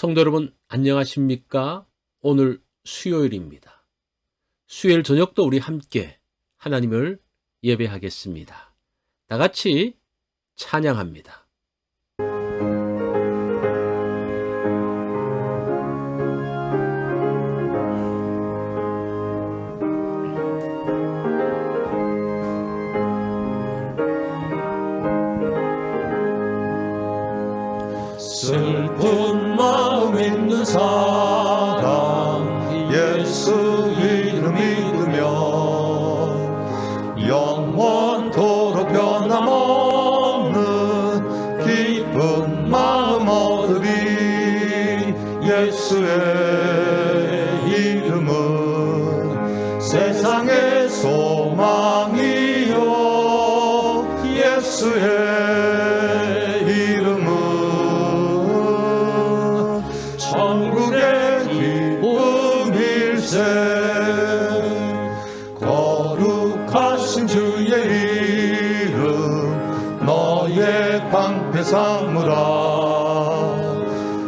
성도 여러분, 안녕하십니까? 오늘 수요일입니다. 수요일 저녁도 우리 함께 하나님을 예배하겠습니다. 다 같이 찬양합니다. 슬픈 마음 있는 사람 예수 이름 믿으며 영원토록 변함없는 기쁜 마음 얻으리 예수의 삼으라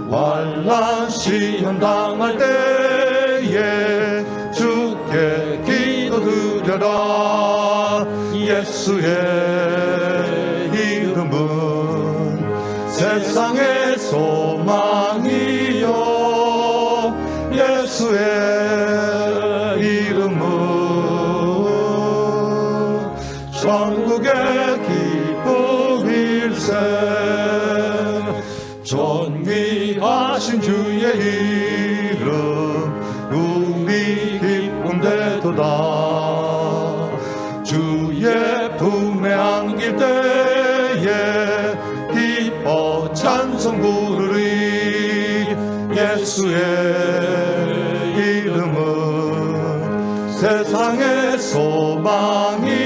환란 시험 당할 때에 주께 기도드려라. 예수의 이름은 세상의 소망 존귀하신 주의 이름 우리 기쁨 되도다. 주의 품에 안길 때에 기뻐 찬송 부르리 예수의 이름은 세상의 소망이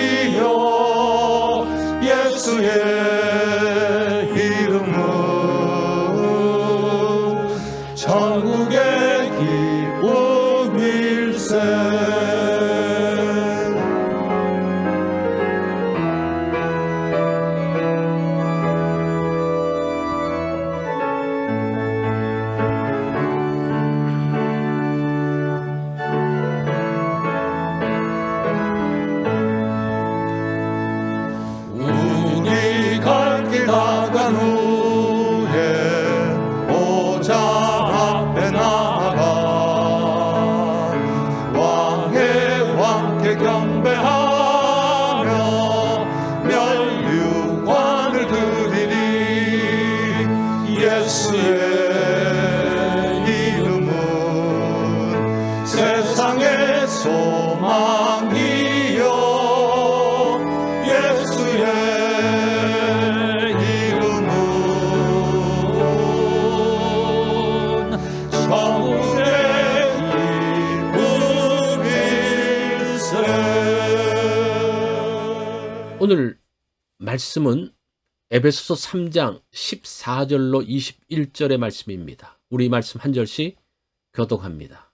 오늘 말씀은 에베소서 3장 14절로 21절의 말씀입니다. 우리 말씀 한 절씩 교독합니다.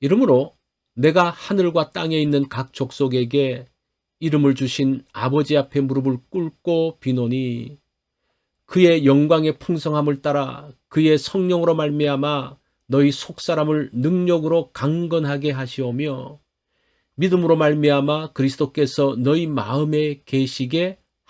이러므로 내가 하늘과 땅에 있는 각 족속에게 이름을 주신 아버지 앞에 무릎을 꿇고 비노니 그의 영광의 풍성함을 따라 그의 성령으로 말미암아 너희 속사람을 능력으로 강건하게 하시오며 믿음으로 말미암아 그리스도께서 너희 마음에 계시게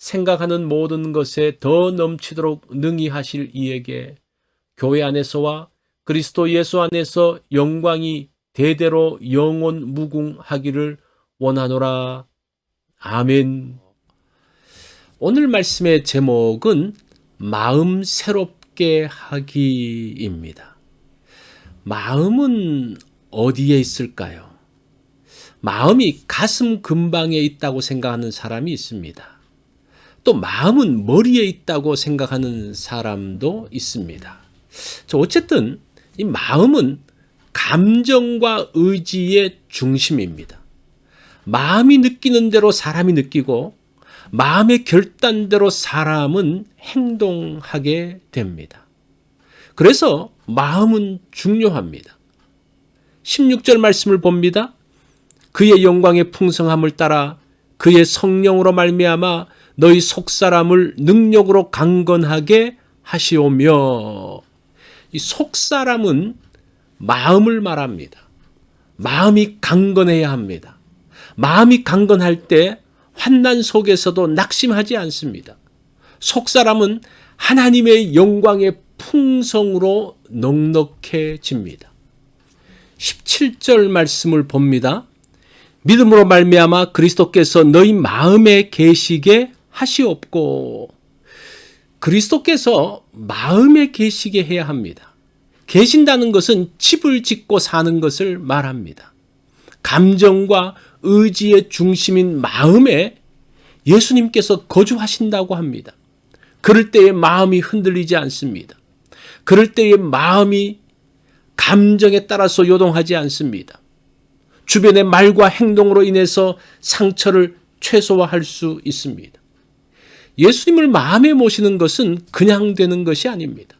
생각하는 모든 것에 더 넘치도록 능히 하실 이에게 교회 안에서와 그리스도 예수 안에서 영광이 대대로 영원 무궁하기를 원하노라. 아멘. 오늘 말씀의 제목은 마음 새롭게 하기입니다. 마음은 어디에 있을까요? 마음이 가슴 근방에 있다고 생각하는 사람이 있습니다. 또 마음은 머리에 있다고 생각하는 사람도 있습니다. 자, 어쨌든 이 마음은 감정과 의지의 중심입니다. 마음이 느끼는 대로 사람이 느끼고 마음의 결단대로 사람은 행동하게 됩니다. 그래서 마음은 중요합니다. 16절 말씀을 봅니다. 그의 영광의 풍성함을 따라 그의 성령으로 말미암아 너희 속사람을 능력으로 강건하게 하시오며 이 속사람은 마음을 말합니다. 마음이 강건해야 합니다. 마음이 강건할 때 환난 속에서도 낙심하지 않습니다. 속사람은 하나님의 영광의 풍성으로 넉넉해집니다. 17절 말씀을 봅니다. 믿음으로 말미암아 그리스도께서 너희 마음에 계시게 하시옵고 그리스도께서 마음에 계시게 해야 합니다. 계신다는 것은 집을 짓고 사는 것을 말합니다. 감정과 의지의 중심인 마음에 예수님께서 거주하신다고 합니다. 그럴 때의 마음이 흔들리지 않습니다. 그럴 때의 마음이 감정에 따라서 요동하지 않습니다. 주변의 말과 행동으로 인해서 상처를 최소화할 수 있습니다. 예수님을 마음에 모시는 것은 그냥 되는 것이 아닙니다.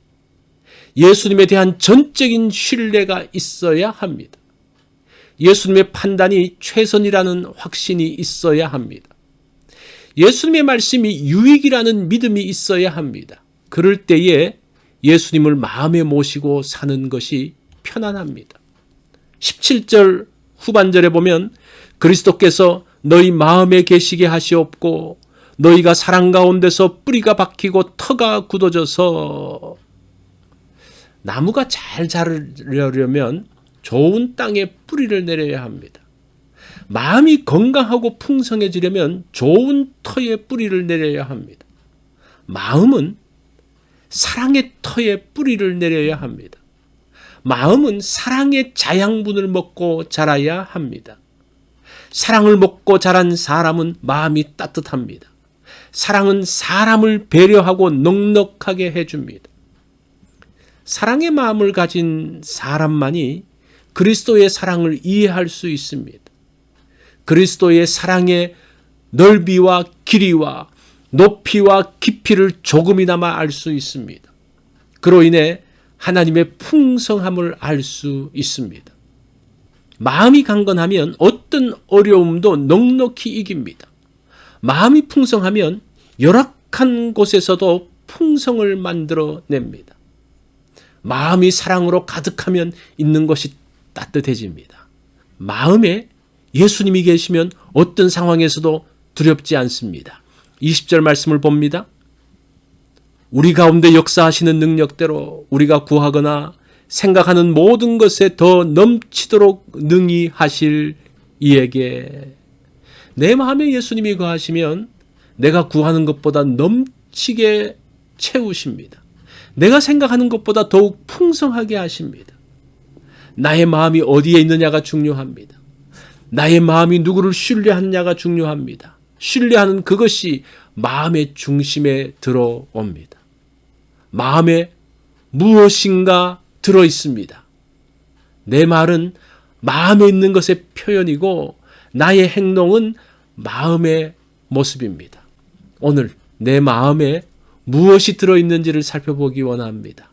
예수님에 대한 전적인 신뢰가 있어야 합니다. 예수님의 판단이 최선이라는 확신이 있어야 합니다. 예수님의 말씀이 유익이라는 믿음이 있어야 합니다. 그럴 때에 예수님을 마음에 모시고 사는 것이 편안합니다. 17절 후반절에 보면 그리스도께서 너희 마음에 계시게 하시옵고 너희가 사랑 가운데서 뿌리가 박히고 터가 굳어져서 나무가 잘 자르려면 좋은 땅에 뿌리를 내려야 합니다. 마음이 건강하고 풍성해지려면 좋은 터에 뿌리를 내려야 합니다. 마음은 사랑의 터에 뿌리를 내려야 합니다. 마음은 사랑의 자양분을 먹고 자라야 합니다. 사랑을 먹고 자란 사람은 마음이 따뜻합니다. 사랑은 사람을 배려하고 넉넉하게 해줍니다. 사랑의 마음을 가진 사람만이 그리스도의 사랑을 이해할 수 있습니다. 그리스도의 사랑의 넓이와 길이와 높이와 깊이를 조금이나마 알 수 있습니다. 그로 인해 하나님의 풍성함을 알 수 있습니다. 마음이 강건하면 어떤 어려움도 넉넉히 이깁니다. 마음이 풍성하면 열악한 곳에서도 풍성을 만들어 냅니다. 마음이 사랑으로 가득하면 있는 것이 따뜻해집니다. 마음에 예수님이 계시면 어떤 상황에서도 두렵지 않습니다. 20절 말씀을 봅니다. 우리 가운데 역사하시는 능력대로 우리가 구하거나 생각하는 모든 것에 더 넘치도록 능히 하실 이에게 내 마음에 예수님이 거하시면 내가 구하는 것보다 넘치게 채우십니다. 내가 생각하는 것보다 더욱 풍성하게 하십니다. 나의 마음이 어디에 있느냐가 중요합니다. 나의 마음이 누구를 신뢰하느냐가 중요합니다. 신뢰하는 그것이 마음의 중심에 들어옵니다. 마음에 무엇인가 들어 있습니다. 내 말은 마음에 있는 것의 표현이고 나의 행동은 마음의 모습입니다. 오늘 내 마음에 무엇이 들어 있는지를 살펴보기 원합니다.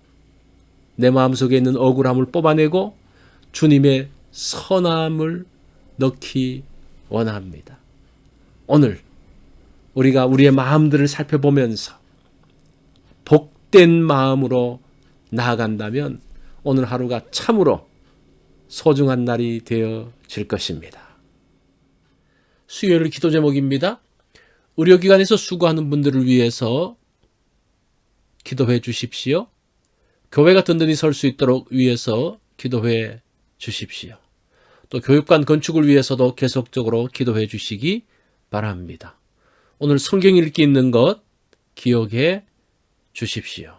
내 마음속에 있는 억울함을 뽑아내고 주님의 선함을 넣기 원합니다. 오늘 우리가 우리의 마음들을 살펴보면서 복된 마음으로 나아간다면 오늘 하루가 참으로 소중한 날이 되어질 것입니다. 수요일 기도 제목입니다. 의료기관에서 수고하는 분들을 위해서 기도해 주십시오. 교회가 든든히 설 수 있도록 위해서 기도해 주십시오. 또 교육관 건축을 위해서도 계속적으로 기도해 주시기 바랍니다. 오늘 성경 읽기 있는 것 기억해 주십시오.